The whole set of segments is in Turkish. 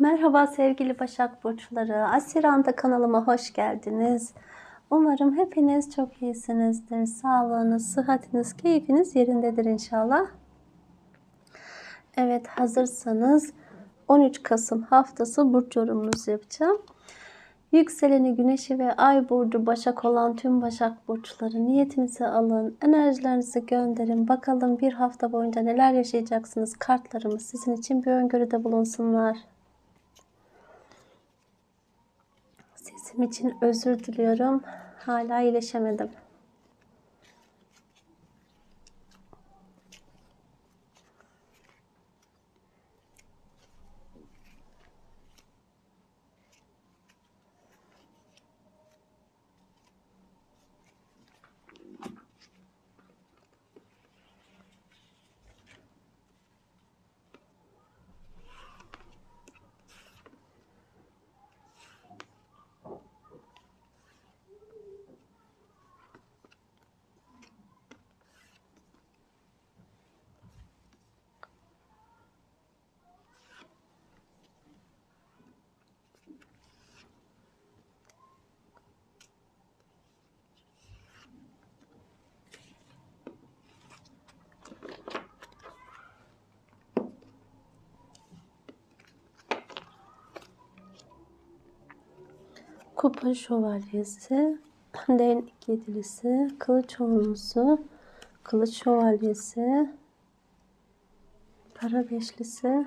Merhaba sevgili Başak Burçları. Asiranda kanalıma hoş geldiniz. Umarım hepiniz çok iyisinizdir. Sağlığınız, sıhhatiniz, keyfiniz yerindedir inşallah. Evet hazırsanız 13 Kasım haftası burç yorumunuzu yapacağım. Yükseleni, güneşi ve ay burcu başak olan tüm başak burçları niyetinizi alın, enerjilerinizi gönderin. Bakalım bir hafta boyunca neler yaşayacaksınız. Kartlarımız sizin için bir öngörüde bulunsunlar. Sesim için özür diliyorum. Hala iyileşemedim. Kupa şövalyesi, değnek yedilisi, kılıç onlusu, kılıç şövalyesi, para beşlisi,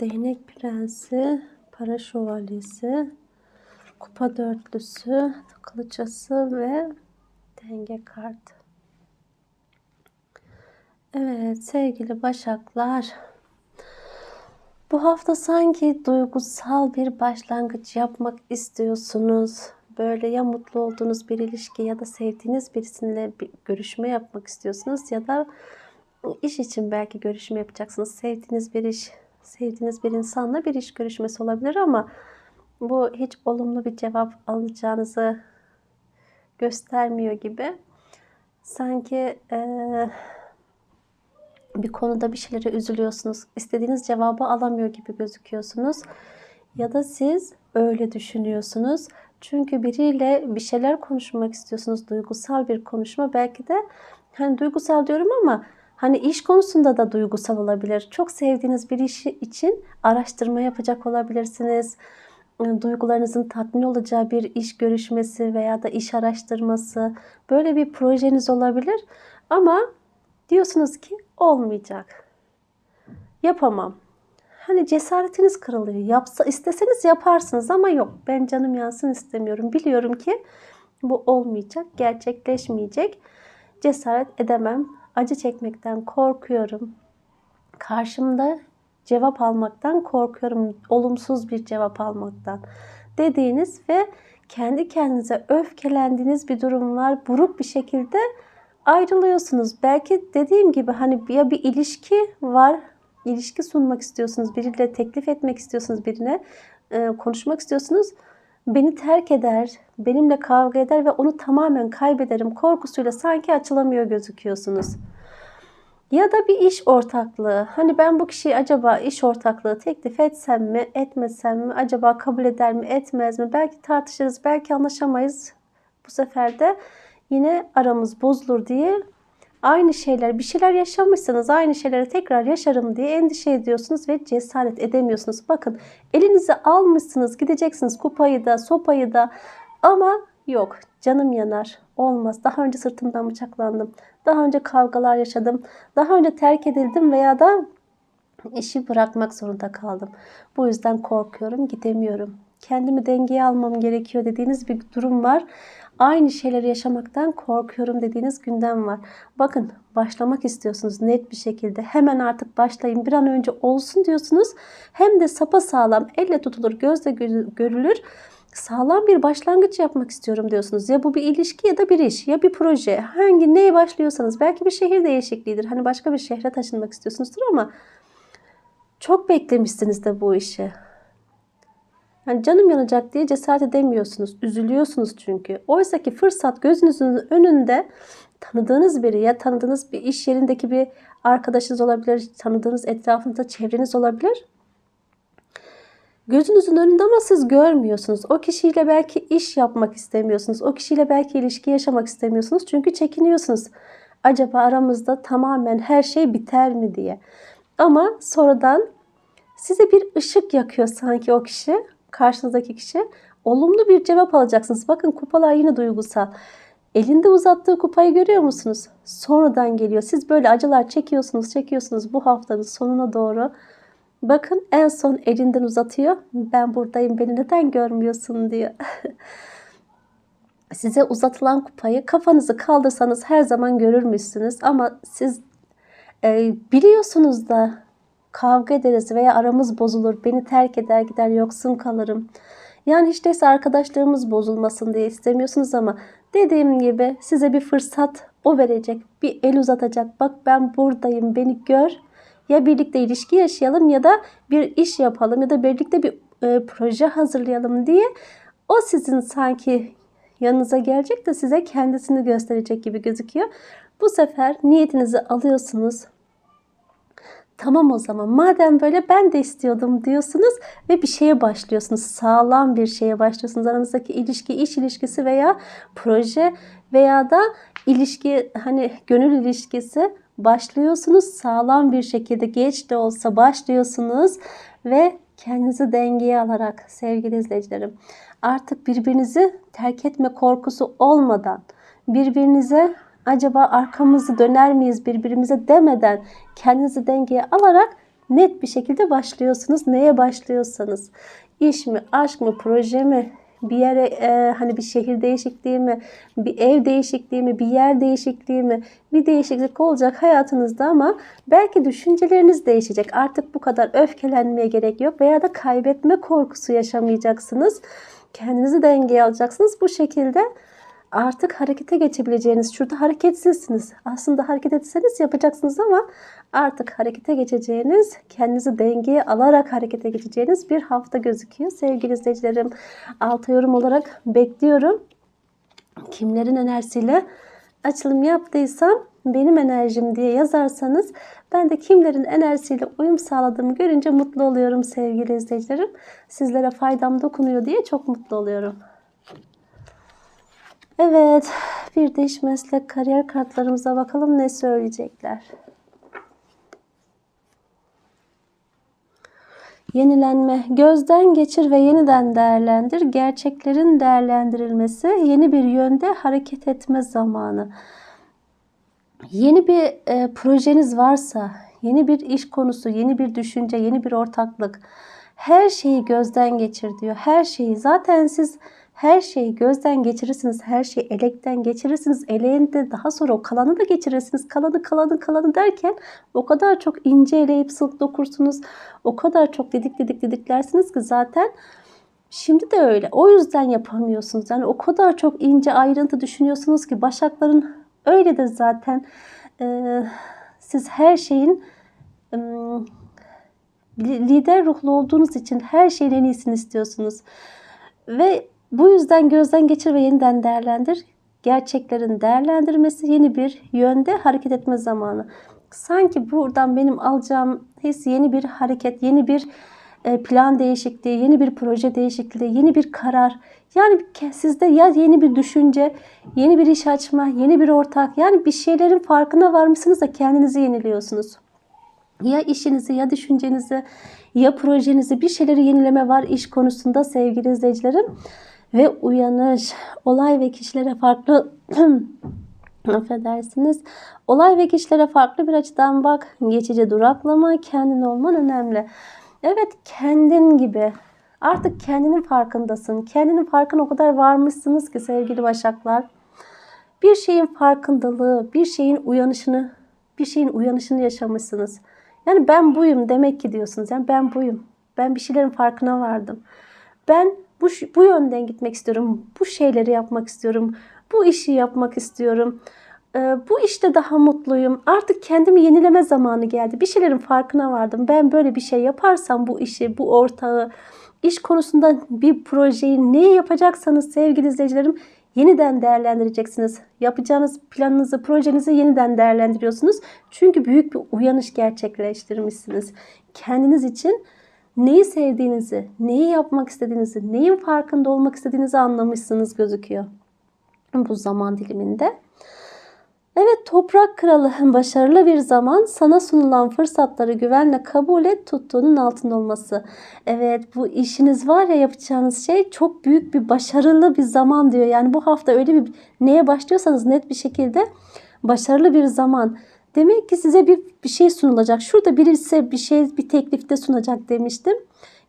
değnek prensi, para şövalyesi, kupa dörtlüsü, kılıç ası ve denge kartı. Evet sevgili başaklar. Bu hafta sanki duygusal bir başlangıç yapmak istiyorsunuz. Böyle ya mutlu olduğunuz bir ilişki ya da sevdiğiniz birisiyle bir görüşme yapmak istiyorsunuz ya da iş için belki görüşme yapacaksınız. Sevdiğiniz bir iş, sevdiğiniz bir insanla bir iş görüşmesi olabilir ama bu hiç olumlu bir cevap alacağınızı göstermiyor gibi. Sanki eee bir konuda bir şeylere üzülüyorsunuz. İstediğiniz cevabı alamıyor gibi gözüküyorsunuz. Ya da siz öyle düşünüyorsunuz. Çünkü biriyle bir şeyler konuşmak istiyorsunuz. Duygusal bir konuşma. Belki de hani duygusal diyorum ama hani iş konusunda da duygusal olabilir. Çok sevdiğiniz bir işi için araştırma yapacak olabilirsiniz. Duygularınızın tatmin olacağı bir iş görüşmesi veya da iş araştırması böyle bir projeniz olabilir. Ama Diyorsunuz ki olmayacak. Yapamam. Hani cesaretiniz kırılıyor. Yapsa isteseniz yaparsınız ama yok. Ben canım yansın istemiyorum. Biliyorum ki bu olmayacak, gerçekleşmeyecek. Cesaret edemem. Acı çekmekten korkuyorum. Karşımda cevap almaktan korkuyorum. Olumsuz bir cevap almaktan dediğiniz ve kendi kendinize öfkelendiğiniz bir durum var. Buruk bir şekilde ayrılıyorsunuz. Belki dediğim gibi hani ya bir ilişki var. ilişki sunmak istiyorsunuz. Biriyle teklif etmek istiyorsunuz birine. E, konuşmak istiyorsunuz. Beni terk eder, benimle kavga eder ve onu tamamen kaybederim korkusuyla sanki açılamıyor gözüküyorsunuz. Ya da bir iş ortaklığı. Hani ben bu kişiyi acaba iş ortaklığı teklif etsem mi, etmesem mi? Acaba kabul eder mi, etmez mi? Belki tartışırız, belki anlaşamayız. Bu sefer de yine aramız bozulur diye aynı şeyler bir şeyler yaşamışsanız aynı şeyleri tekrar yaşarım diye endişe ediyorsunuz ve cesaret edemiyorsunuz. Bakın elinize almışsınız gideceksiniz kupayı da sopayı da ama yok canım yanar olmaz. Daha önce sırtımdan bıçaklandım. Daha önce kavgalar yaşadım. Daha önce terk edildim veya da işi bırakmak zorunda kaldım. Bu yüzden korkuyorum gidemiyorum. Kendimi dengeye almam gerekiyor dediğiniz bir durum var aynı şeyleri yaşamaktan korkuyorum dediğiniz gündem var. Bakın başlamak istiyorsunuz net bir şekilde. Hemen artık başlayın bir an önce olsun diyorsunuz. Hem de sapa sağlam elle tutulur gözle görülür sağlam bir başlangıç yapmak istiyorum diyorsunuz. Ya bu bir ilişki ya da bir iş ya bir proje. Hangi neye başlıyorsanız belki bir şehir değişikliğidir. Hani başka bir şehre taşınmak istiyorsunuzdur ama çok beklemişsiniz de bu işi. Yani canım yanacak diye cesaret edemiyorsunuz. Üzülüyorsunuz çünkü. Oysa ki fırsat gözünüzün önünde tanıdığınız biri ya tanıdığınız bir iş yerindeki bir arkadaşınız olabilir, tanıdığınız etrafınızda çevreniz olabilir. Gözünüzün önünde ama siz görmüyorsunuz. O kişiyle belki iş yapmak istemiyorsunuz. O kişiyle belki ilişki yaşamak istemiyorsunuz. Çünkü çekiniyorsunuz. Acaba aramızda tamamen her şey biter mi diye. Ama sonradan size bir ışık yakıyor sanki o kişi, karşınızdaki kişi. Olumlu bir cevap alacaksınız. Bakın kupalar yine duygusal. Elinde uzattığı kupayı görüyor musunuz? Sonradan geliyor. Siz böyle acılar çekiyorsunuz, çekiyorsunuz bu haftanın sonuna doğru. Bakın en son elinden uzatıyor. Ben buradayım beni neden görmüyorsun diyor. Size uzatılan kupayı kafanızı kaldırsanız her zaman görürmüşsünüz. Ama siz e, biliyorsunuz da kavga ederiz veya aramız bozulur. Beni terk eder gider yoksun kalırım. Yani hiç değilse arkadaşlarımız bozulmasın diye istemiyorsunuz ama dediğim gibi size bir fırsat o verecek. Bir el uzatacak. Bak ben buradayım beni gör. Ya birlikte ilişki yaşayalım ya da bir iş yapalım ya da birlikte bir e, proje hazırlayalım diye o sizin sanki yanınıza gelecek de size kendisini gösterecek gibi gözüküyor. Bu sefer niyetinizi alıyorsunuz. Tamam o zaman madem böyle ben de istiyordum diyorsunuz ve bir şeye başlıyorsunuz. Sağlam bir şeye başlıyorsunuz. Aranızdaki ilişki, iş ilişkisi veya proje veya da ilişki hani gönül ilişkisi başlıyorsunuz. Sağlam bir şekilde geç de olsa başlıyorsunuz ve kendinizi dengeye alarak sevgili izleyicilerim artık birbirinizi terk etme korkusu olmadan birbirinize acaba arkamızı döner miyiz birbirimize demeden kendinizi dengeye alarak net bir şekilde başlıyorsunuz. Neye başlıyorsanız iş mi, aşk mı, proje mi, bir yere e, hani bir şehir değişikliği mi, bir ev değişikliği mi, bir yer değişikliği mi, bir değişiklik olacak hayatınızda ama belki düşünceleriniz değişecek. Artık bu kadar öfkelenmeye gerek yok veya da kaybetme korkusu yaşamayacaksınız. Kendinizi dengeye alacaksınız. Bu şekilde artık harekete geçebileceğiniz, şurada hareketsizsiniz. Aslında hareket etseniz yapacaksınız ama artık harekete geçeceğiniz, kendinizi dengeye alarak harekete geçeceğiniz bir hafta gözüküyor. Sevgili izleyicilerim, alta yorum olarak bekliyorum. Kimlerin enerjisiyle açılım yaptıysam benim enerjim diye yazarsanız ben de kimlerin enerjisiyle uyum sağladığımı görünce mutlu oluyorum sevgili izleyicilerim. Sizlere faydam dokunuyor diye çok mutlu oluyorum. Evet, bir de iş meslek kariyer kartlarımıza bakalım ne söyleyecekler. Yenilenme, gözden geçir ve yeniden değerlendir. Gerçeklerin değerlendirilmesi, yeni bir yönde hareket etme zamanı. Yeni bir e, projeniz varsa, yeni bir iş konusu, yeni bir düşünce, yeni bir ortaklık, her şeyi gözden geçir diyor. Her şeyi. Zaten siz her şeyi gözden geçirirsiniz, her şeyi elekten geçirirsiniz. Eleğinde daha sonra o kalanı da geçirirsiniz. Kalanı, kalanı, kalanı derken o kadar çok ince eleyip sık dokursunuz. O kadar çok didik didik didiklersiniz ki zaten Şimdi de öyle. O yüzden yapamıyorsunuz. Yani o kadar çok ince ayrıntı düşünüyorsunuz ki Başakların öyledir zaten. Ee, siz her şeyin lider ruhlu olduğunuz için her şeyin en iyisini istiyorsunuz. Ve bu yüzden gözden geçir ve yeniden değerlendir. Gerçeklerin değerlendirmesi yeni bir yönde hareket etme zamanı. Sanki buradan benim alacağım his yeni bir hareket, yeni bir e, plan değişikliği, yeni bir proje değişikliği, yeni bir karar. Yani sizde ya yeni bir düşünce, yeni bir iş açma, yeni bir ortak. Yani bir şeylerin farkına varmışsınız da kendinizi yeniliyorsunuz. Ya işinizi ya düşüncenizi ya projenizi bir şeyleri yenileme var iş konusunda sevgili izleyicilerim ve uyanış, olay ve kişilere farklı affedersiniz. Olay ve kişilere farklı bir açıdan bak. Geçici duraklama, kendin olman önemli. Evet kendin gibi. Artık kendinin farkındasın. Kendinin farkına o kadar varmışsınız ki sevgili başaklar. Bir şeyin farkındalığı, bir şeyin uyanışını, bir şeyin uyanışını yaşamışsınız. Yani ben buyum demek ki diyorsunuz. Yani ben buyum. Ben bir şeylerin farkına vardım. Ben bu, bu yönden gitmek istiyorum. Bu şeyleri yapmak istiyorum. Bu işi yapmak istiyorum. Bu işte daha mutluyum. Artık kendimi yenileme zamanı geldi. Bir şeylerin farkına vardım. Ben böyle bir şey yaparsam bu işi, bu ortağı, iş konusunda bir projeyi ne yapacaksanız sevgili izleyicilerim yeniden değerlendireceksiniz. Yapacağınız planınızı, projenizi yeniden değerlendiriyorsunuz. Çünkü büyük bir uyanış gerçekleştirmişsiniz. Kendiniz için neyi sevdiğinizi, neyi yapmak istediğinizi, neyin farkında olmak istediğinizi anlamışsınız gözüküyor bu zaman diliminde. Evet toprak kralı başarılı bir zaman sana sunulan fırsatları güvenle kabul et tuttuğunun altında olması. Evet bu işiniz var ya yapacağınız şey çok büyük bir başarılı bir zaman diyor. Yani bu hafta öyle bir neye başlıyorsanız net bir şekilde başarılı bir zaman. Demek ki size bir, bir şey sunulacak. Şurada birisi bir şey bir teklifte sunacak demiştim.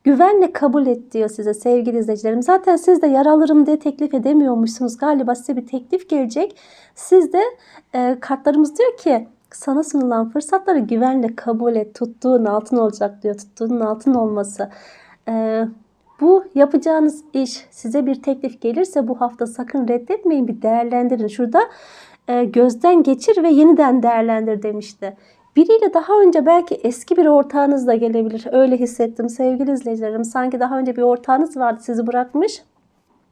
Güvenle kabul et diyor size sevgili izleyicilerim. Zaten siz de yer diye teklif edemiyormuşsunuz. Galiba size bir teklif gelecek. Siz de e, kartlarımız diyor ki sana sunulan fırsatları güvenle kabul et. Tuttuğun altın olacak diyor. Tuttuğun altın olması. E, bu yapacağınız iş size bir teklif gelirse bu hafta sakın reddetmeyin. Bir değerlendirin. Şurada gözden geçir ve yeniden değerlendir demişti. Biriyle daha önce belki eski bir ortağınız da gelebilir. Öyle hissettim sevgili izleyicilerim. Sanki daha önce bir ortağınız vardı sizi bırakmış.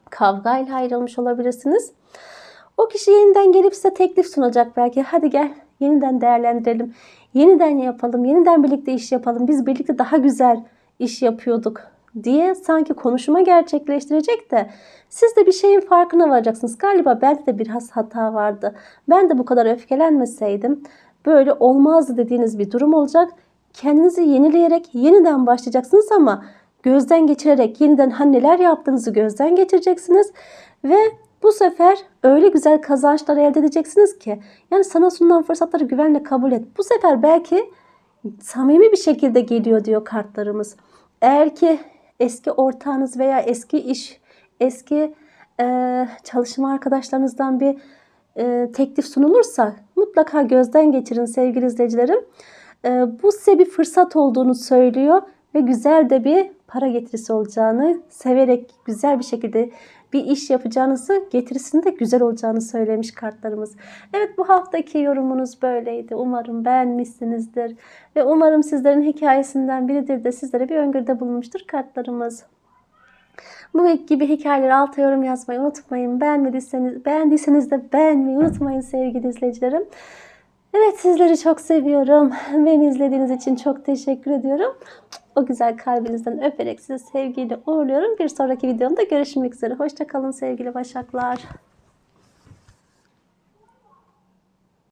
Kavgayla ayrılmış olabilirsiniz. O kişi yeniden gelip size teklif sunacak belki. Hadi gel yeniden değerlendirelim. Yeniden yapalım. Yeniden birlikte iş yapalım. Biz birlikte daha güzel iş yapıyorduk diye sanki konuşma gerçekleştirecek de siz de bir şeyin farkına varacaksınız. Galiba bende de biraz hata vardı. Ben de bu kadar öfkelenmeseydim böyle olmazdı dediğiniz bir durum olacak. Kendinizi yenileyerek yeniden başlayacaksınız ama gözden geçirerek yeniden hani neler yaptığınızı gözden geçireceksiniz ve bu sefer öyle güzel kazançlar elde edeceksiniz ki yani sana sunulan fırsatları güvenle kabul et. Bu sefer belki samimi bir şekilde geliyor diyor kartlarımız. Eğer ki eski ortağınız veya eski iş, eski e, çalışma arkadaşlarınızdan bir e, teklif sunulursa mutlaka gözden geçirin sevgili izleyicilerim. E, bu size bir fırsat olduğunu söylüyor ve güzel de bir para getirisi olacağını, severek güzel bir şekilde bir iş yapacağınızı, getirisinin de güzel olacağını söylemiş kartlarımız. Evet bu haftaki yorumunuz böyleydi. Umarım beğenmişsinizdir ve umarım sizlerin hikayesinden biridir de sizlere bir öngörüde bulunmuştur kartlarımız. Bu gibi hikayeleri alta yorum yazmayı unutmayın. Beğenmediyseniz, beğendiyseniz de beğenmeyi unutmayın sevgili izleyicilerim. Evet sizleri çok seviyorum. Beni izlediğiniz için çok teşekkür ediyorum. O güzel kalbinizden öperek sizi sevgiyle uğurluyorum. Bir sonraki videomda görüşmek üzere. Hoşçakalın sevgili başaklar.